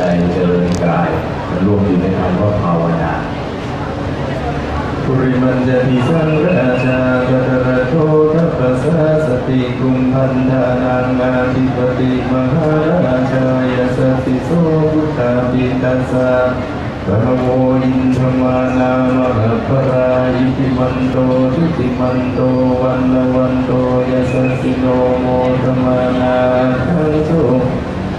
ใจเจริญกายมันรวมอยู่ในคำว่าภาวนาปุริมันจะทิสังราชากัตระโททัพพสสะสติกุมพันธานังอาธิปติมหาราชายสติโสพุทธาปิตัสสะพระโวอินทมานามหาปรายิติมันโตทุติมันโตวันนวันโตยสสิโนโมทมานาทังโสติโนโกปฏิเนนวิโรรจรันาโมหาราช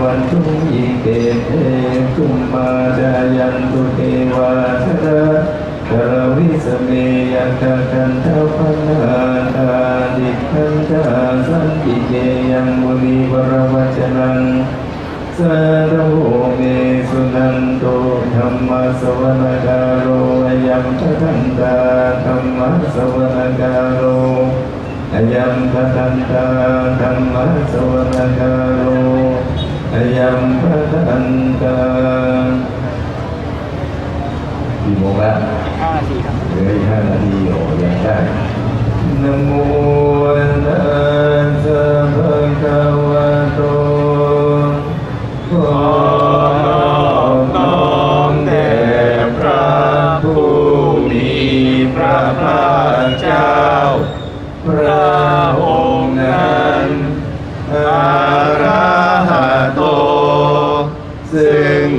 วันตุยิเกเทตุมมาจายันตุเทวาทระกรวิสเมยังกกันเทพันนาตาดิคันตาสันติเกยังมุนีวรวัจนังสารโหเมสุนันโตธรรมสวนกาโรยังทันตาธรรมสวนกาโรอยังพัทันตาธรรมสวนกาโลอา ยังพัทันตากี่โมงแล้วห้านาทีครับเหลืออีกห้านาทีโอ้ยังได้นโมตัสสะภะคะวะโตขอนอบน้อมแด่พระผู้มีพระภาคเจ้า พระองค์นั้นอารา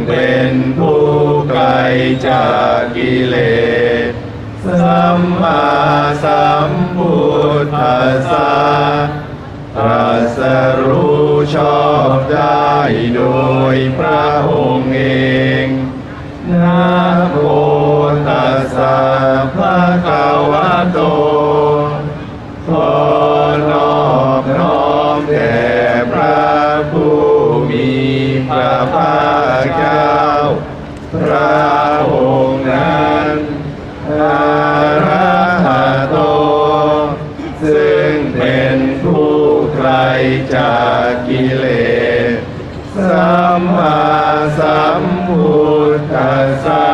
เป็นผู้ไกลจากกิเลส สัมมาสัมพุทธัสสะตรัสรู้ชอบได้โดยพระองค์เองนะโมตัสสะภะคะวะโตขอนอบน้อมแด่พระผู้มีพระภาค เจ้า พระองค์นั้นอาราหะโต ซึ่งเป็นผู้ไกลจากกิเลส สัมมาสัมพุทธัสสะ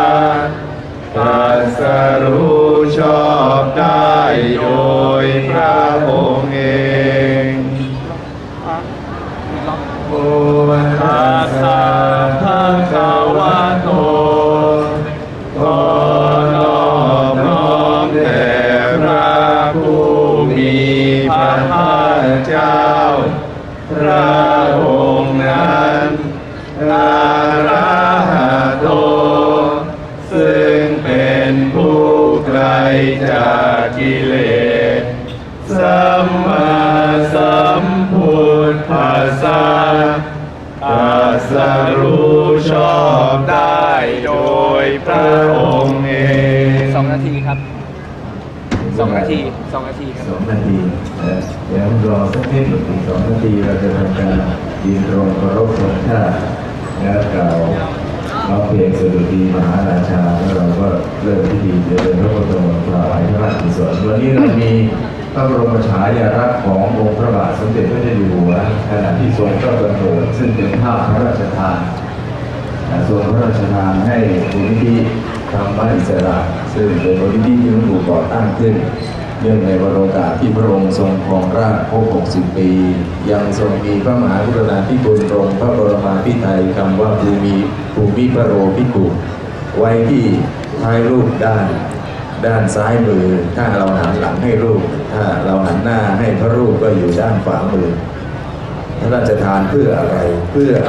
ตรัสรู้ชอบได้โดยพระองค์เองโอตัสสะ กกิเลสสัมมาสัมพุทธัสสะตัสรู้ชอบได้โดยพระองค์เองสองนาทีครับสองนาทีสองนาทีครับสองนาทีเดี๋ยวรอสักนิดหนึ่งอีสองนาทีเราจะทำการยืนตรงเคารพธงชาติแล้วกล่าว เร้องเพลงสดุดีมหาราชาแล้วเราก็เริ่มพิธีเจริญพระพุทธมนต์ถวายพระราชกุศลวันนี้เรามีพระบรมฉายาลักษณ์ขององค์พระบาทสมเด็จพระเจ้าอยู่หัวขณะที่ทรงพระกำเนิดซึ่งเป็นภาพพระราชทานส่วนพระราชทานให้มูลนิธิธรรมอิสระซึ่งเป็นมูลนิธิที่ถูกก่อตั้งขึ้น เนื่องในวโรกาสที่พระองค์ทรงครองราชครบ60 ปี ยังทรงมีพระมหากรุณาธิคุณตรงพระบรมาภิไธยคำว่าภูมิภูมิพระโรภิกุไว้ที่ท้ายรูปด้านด้านซ้ายมือ ถ้าเราหันหลังให้รูป ถ้าเราหันหน้าให้พระรูปก็อยู่ด้านขวามือพระราชทานเพื่ออะไรเพื่อ